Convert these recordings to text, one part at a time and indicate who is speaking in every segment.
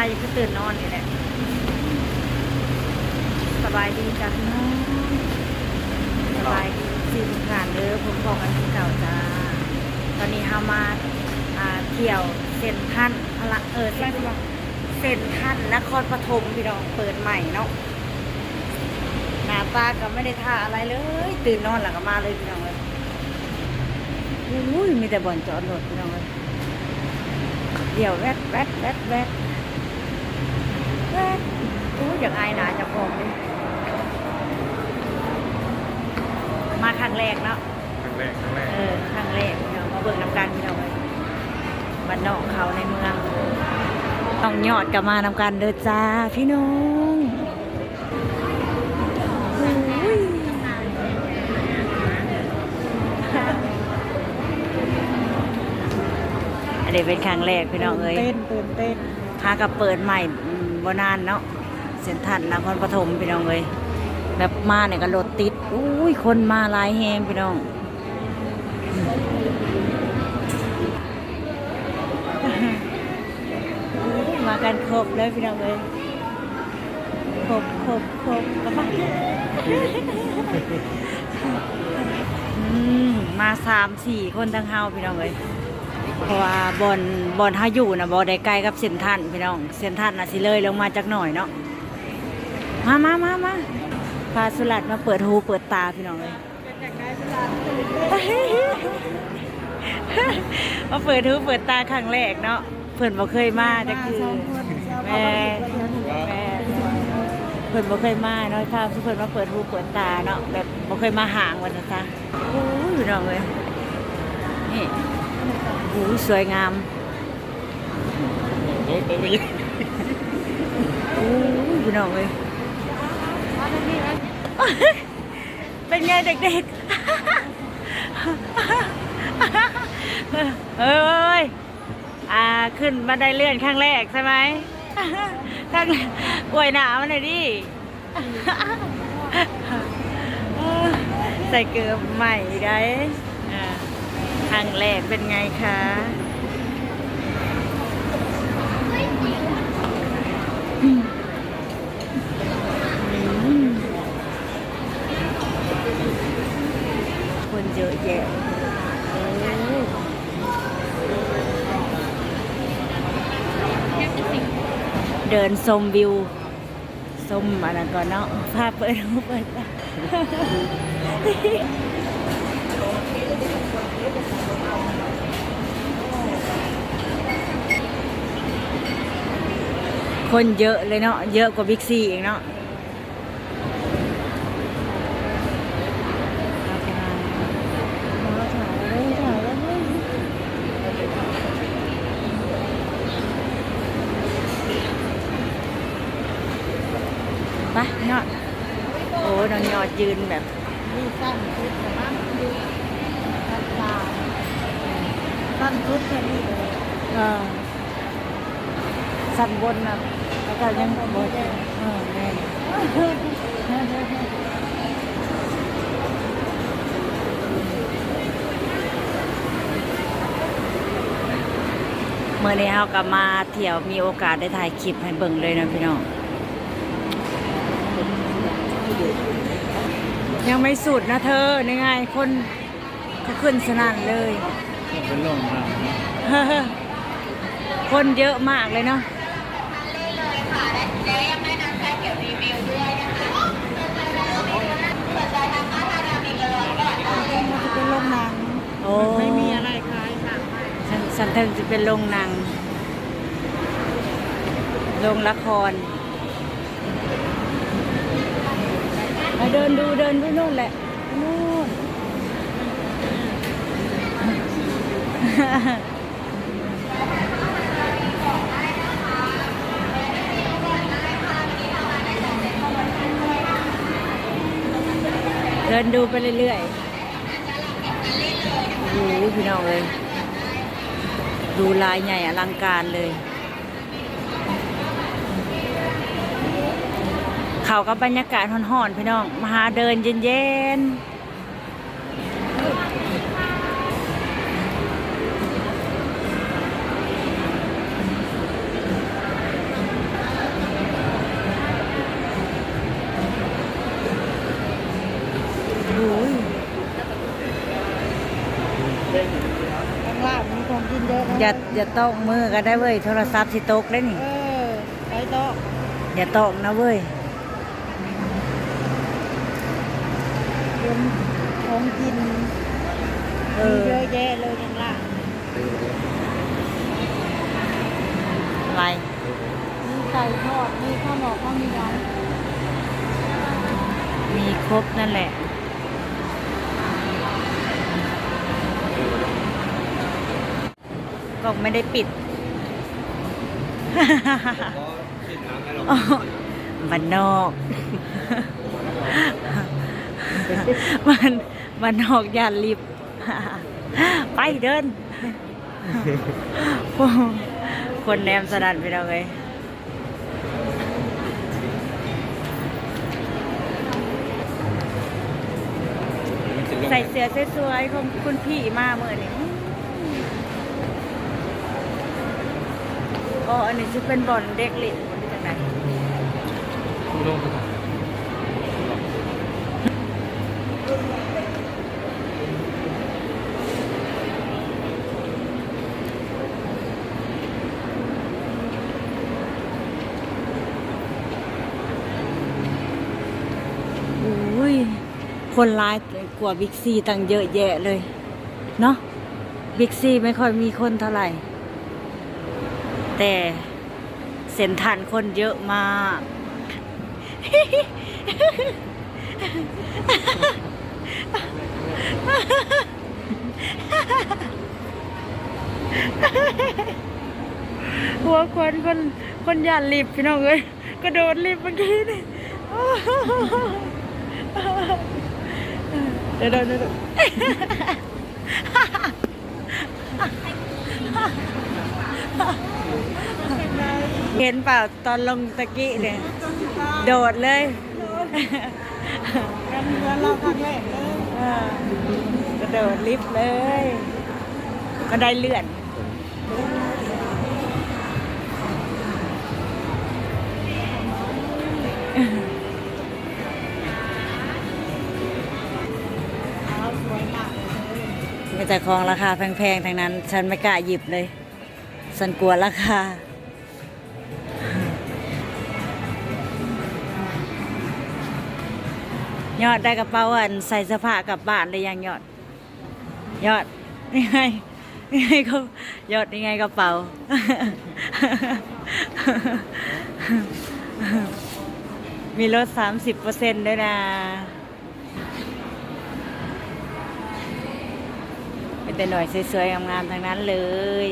Speaker 1: ตายังคือตื่นนอนนี่แหละ สบายดีจ้ะพี่น้องสบายดีสิทุกท่านเด้อผมบอกกันที่เก่าจ้า ตอนนี้เฮามาอ่าเที่ยวเซนทรัลพละเออเซนเซ็นทรัลนครปฐมพี่น้องเปิดใหม่เนาะหน้าตาก็ไม่ได้ท่าอะไรเลย ตื่นนอนแล้วก็มาเลยพี่น้องเลยอุ้ยมีแต่บ่อนจอดรถพี่น้องเลยเดี๋ยวแวดแวดแวดแวดแวด อู้อยากอายหนาจะพองเลยมาครั้งแรกเนาะ
Speaker 2: ครั้งแรกครั้งแรก
Speaker 1: เออครั้งแรกพี่น้องมาเบิ่งน้ำกันพี่น้องเลยบ้านนอกเขาในเมือง ต้องยอดกับมานำกันเด้อจ้าพี่น้องอุ้ยอันนี้เป็นครั้งแรกพี่น้องเอ้ย
Speaker 3: เต้นตื่นเต้น
Speaker 1: หากับเปิดใหม่บนานเนาะเส้นทันนครปฐมพี่น้องเอ้ยแบบมาเนี่ยก็รถติดอุ้ยคนมาหลายแฮงพี่น้องมากันครบเลยพี่น้องเลยครบครบครบกระบะมาสามสี่คนทั้งเฮาพี่น้องเลย เพราะว่าบอนบอนเฮาอยู่นะบอได้ไกล้กับเส้นทันพี่น้องเส้นทันน่ะสิเลยลงมาจากหน่อยเนาะมามามามาพาสุรัตมาเปิดหูเปิดตาพี่น้องเลยมาเปิดหูเปิดตาครั้งแรกเนาะเพิ่นบ่เคยมาจักคือแม่แม่เพิ่นบ่เคยมาเนาะถ้าเพิ่นมาเปิดหูเปิดตาเนาะแบบบ่เคยมาห่างวันนะจ๊ะโอ้ยพี่น้องเอ้ยนี่ โอ้ยสวยงาม
Speaker 2: โอ้โหไม่ยัง
Speaker 1: โอ้ยพี่น้องเอ้ยเป็นไงเด็กๆเอ้ยอ่าขึ้นบันไดเลื่อนครั้งแรกใช่ไหมครั้งแรกอวยหนามันหน่อยดิ ใส่เกลือใหม่ได้อ่า ครั้งแรกเป็นไงคะอืมอืมคนเยอะแยะเดินชมวิวชมอะไรก่อนเนาะภาพเปิดหูเปิด คนเยอะเลยเนาะเยอะกว่าบิ๊กซีอีกเนาะไปยอดโอ้น้องยอดยืนแบบ
Speaker 3: มีสั้นชุดแต่ว่ามันดูสั้นตาสั้นชุดแค่นี้เลย
Speaker 1: เออสันบนนะแล้ว ก็ยังบนเออแม่นเมื่อนี้เรากลับมาเที่ยวมีโอกาสได้ถ่ายคลิปให้เบิ่งเลยนะพี่น้องยังไม่สุดนะเธอนี่ไงคนเขาขึ้นสนั่นเลย
Speaker 2: เป็นลมมา
Speaker 1: คนเยอะมากเลยเนาะ
Speaker 3: มันจะเป็นโรงหนัง
Speaker 1: โอ้
Speaker 3: ไม่มีอะไรคล้ายค่ะ
Speaker 1: สั นสันเทิงจะเป็นโรงหนัง โรงละครไปเดินดูเดินไปนู่นแหละ นู่น เดินดูไปเรื่อยๆโอ้โหพี่น้องเลย ดูลายใหญ่อลังการเลย เขากับบรรยากาศห่อนๆพี่น้อง มาหาเดินเย็นๆ อย่าอย่าตกมือกันได้เว้ยโทรศัพท์สิตกได้นี่
Speaker 3: เออไปโต๊ะ
Speaker 1: อย่าตกนะเว้ย
Speaker 3: เป็นของกิน
Speaker 1: เอ
Speaker 3: มี
Speaker 1: อ
Speaker 3: เยอะแยะเลยข้างล่าง
Speaker 1: อะไร
Speaker 3: มีไก่ทอด มีข้าวหมอกข้าวมีน้
Speaker 1: มีครบนั่นแหละ กล่องไม่ได้ปิดอ๋อบ้านนอกมันมันนอกยานรีบไปเดิน คนแนมสนันไปเราเลยใส่เสื้อสวยๆของคุณพี่มาเมื่อนี้ อ๋ออันนี้จะเป็นบอลเด็กเล่นบอลจากไหน
Speaker 2: ผู้ลงสถาน
Speaker 1: อุ้ยคนร้ายกว่าบิ๊กซีตั้งเยอะแยะเลย เนาะบิ๊กซีไม่ค่อยมีคนเท่าไหร่ แต่เส้นทานคนเยอะมาก หัวคนคนคนหยาดลิบพี่น้องเอ้ยกระโดดลิบเมื่อกี้นี่เดี๋ยวเดี๋ยวเดี๋ยว เห็นเปล่าตอนลงตะกี้เนี่ย โดดเลยำ
Speaker 3: กันเงินเราครั้งแรกเลย
Speaker 1: เออกระโดดลิฟต์เลยก็ได้เลื่อน
Speaker 3: เอาสวยมากเลย
Speaker 1: มีแต่ของราคาแพงๆ ทั้งนั้น ฉันไม่กล้าหยิบเลย ฉันกลัวราคายอดได้กระเป๋าอันใส่เสื้อผ้ากลับบ้านเลยยังยอด ยอดนี่ไงนี่ไงก็ยอดนี่ไงกระเป๋า มีลดสามสิบเปอร์เซ็นต์ด้วยนะเป็นแต่หน่อยสวยๆงามๆทั้งนั้นเลย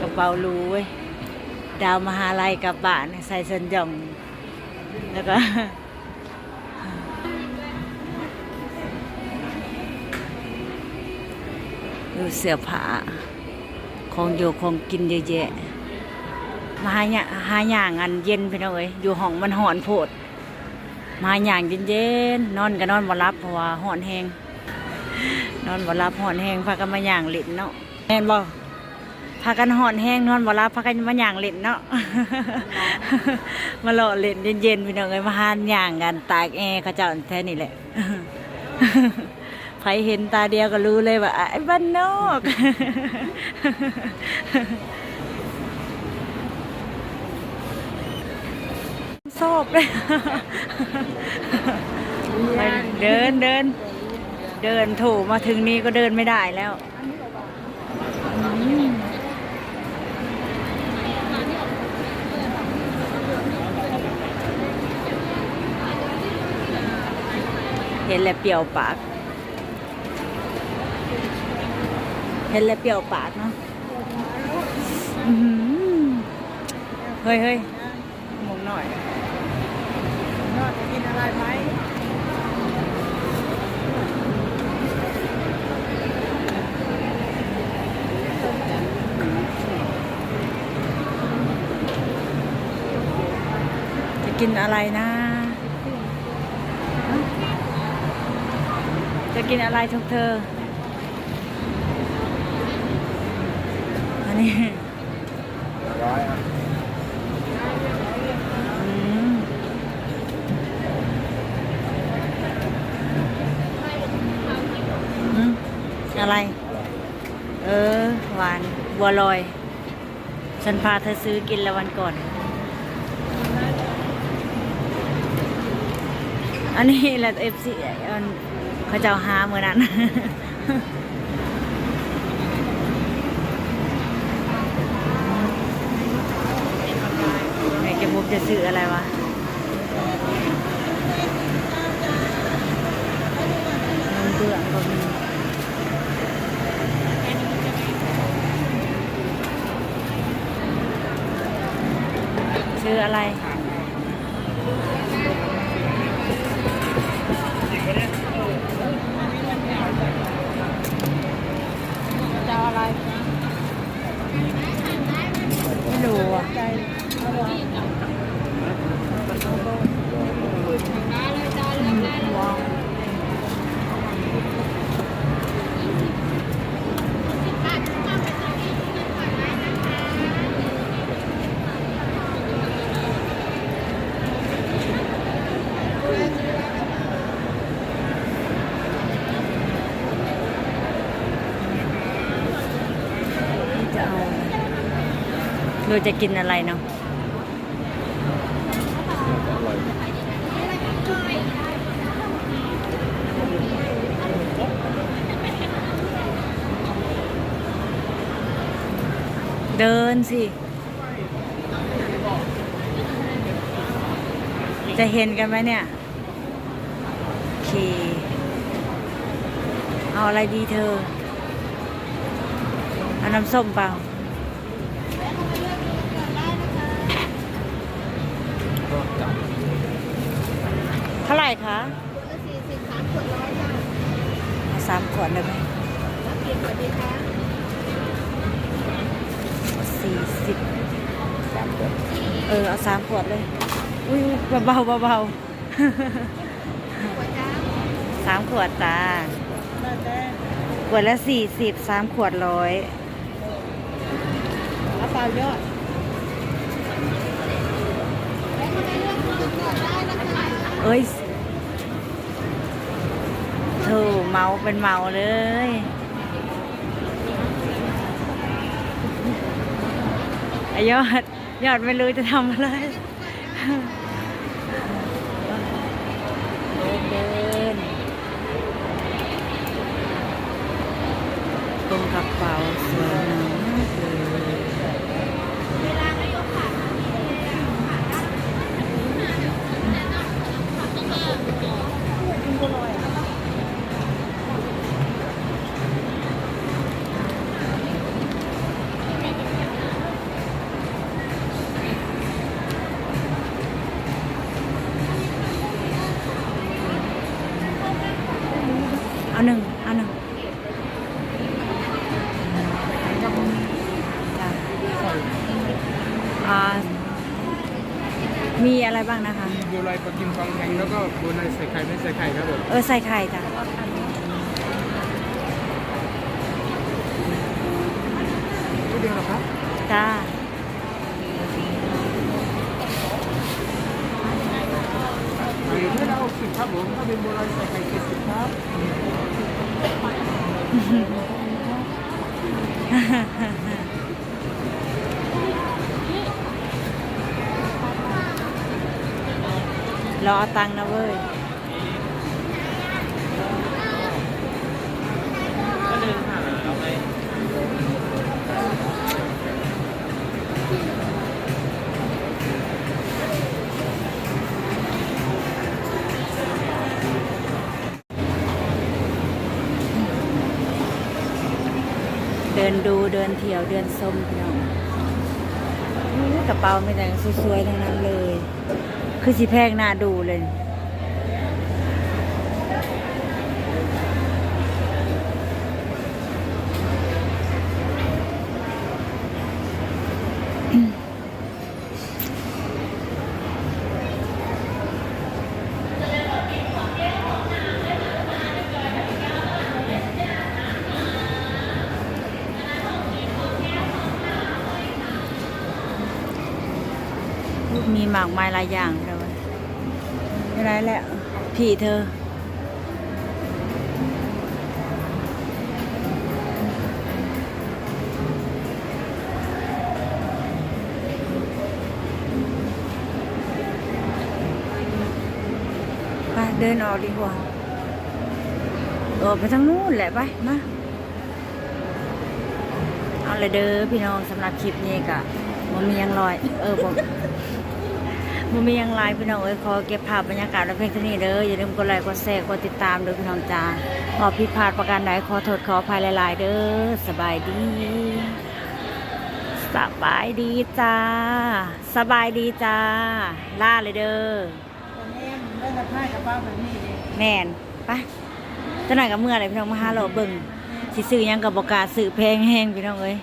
Speaker 1: กระเป๋ารู้เว้ยดาวมหาลัยกับบานใส่เส้นหย่อง แล้วก็ดูเสื้อผ้าของอยู่ของกินเยอะแยะ มาหายหาอย่างอันเย็นไปหน่อยอยู่ห้องมันหอนโพด มาอย่างเย็นๆนอนก็นอนบ่รับเพราะว่าหอนแหง นอนบ่รับหอนแห้งพากันมาอย่างเล่นเนาะแม่นบ่พากันหอนแห้งนอนบ่รับพากันมาอย่างเล่นเนาะมาเลาะเล่นเย็นๆพี่น้องเอ้ยมาหานอย่างกันตากแอร์เขาเจ้าแท้นี่แหละใครเห็นตาเดียวก็รู้เลยว่าไอ้บ้านนอกชอบเลยเดินเดิน เดินถูมาถึงนี้ก็เดินไม่ได้แล้ว เห็นแล้วเปรี้ยวปาก เห็นแล้วเปรี้ยวปากเนาะเฮ้ยเฮ้ยมุนหน่อย
Speaker 3: นอดจะกินอะไรไหม
Speaker 1: กินอะไรนะ จะกินอะไรทุกเธอ อันนี้
Speaker 2: ร้อยอะ
Speaker 1: อืมเออ หวานบัวลอย ฉันพาเธอซื้อกินแล้ววันก่อน อันนี้แหละเอฟซีเขาจ้าหาเมื่อนั้นไอ้แกบุกจะซื้ออะไรวะนมเบื่อก็มีซื้ออะไร
Speaker 3: จะเอาอะไร
Speaker 1: ไม่รู้อะ
Speaker 3: ใจเอาอะไร
Speaker 1: ว้าวจะเอา เราจะกินอะไรเนาะเดินสิ จะเห็นกันไหมเนี่ยโอเคเอาอะไรดีเธอ เอาน้ำส้มเปล่า
Speaker 2: ก็จับ
Speaker 1: เท่าไหร่คะ
Speaker 3: ละสี่สิบสามขวดร้อยจ้ะ
Speaker 1: เอาสามขวดเลยไหม
Speaker 3: แล้วกี่ขวดดีคะ
Speaker 1: สี่สิบ
Speaker 2: สามคน
Speaker 1: เออเอาสามขวดเลย อุ้ยเบาๆเบา
Speaker 3: ขวดจ้า
Speaker 1: ๆสามขวดจ้า
Speaker 3: ได้แต่
Speaker 1: ขวดละสี่สิบสามขวดร้อย
Speaker 3: เอาเปล่ายอด
Speaker 1: เอ้ยถูเมาเป็นเมาเลย ไอยอด ยอดไม่รู้จะทำอะไรเดินตรงกระเป๋าสวย
Speaker 2: วลอยปลากิมฟองแข็งแล้วก็บัวลอยใส่ไข่ไม่ใส่ไข่ครับผม
Speaker 1: เออใส่ไข่จ้ะ
Speaker 2: นิดเดียวเหรอครับ
Speaker 1: จ้า
Speaker 2: ไข่ถ้วยละหกสิบครับผมถ้าเป็นบัวลอยใส่ไข่เจ็ดสิบครับ
Speaker 1: รอเอาตังค์นะเว้ย
Speaker 2: ก็เดินผ่านเอาไป
Speaker 1: เดินดูเดินเที่ยวเดินชมพี่น้องอู้กระเป๋าไม่แต่งสวยๆทั้งนั้นเลย คือสีแพงน่าดูเลย มีหมากไม้หลายอย่าง ไม่ได้แล้วผีเธอ ไปเดินออกดีกว่าออกไปทางนู้นแหละไป มา เอาเลยเด้อพี่น้องสำหรับคลิปนี้กะมันมียังลอย เออผม มันมียังไลายพี่น้องเอ้ยขอเก็บภาพบรรยากาศและเพลงเท่นี้เด้ออย่าลืมกดไลค์กดแชร์กดติดตามด้อพี่น้องจ้าขอผิดพลาดประการใดขอโทษขออภัยหลายๆเด้อสบายดี สบายดีจ้า สบายดีจ้าล่าเลยเด้อ
Speaker 3: ตอนนี้มันได้สะพายกระเป๋าแบบนี้
Speaker 1: แม่นไปจะหน่อยกับเมื่อไรพี่น้องมาหาเราเบิ่งสิซื้อยังกับบกล้าซื้อแพงแห้งพี่น้องเอ้ย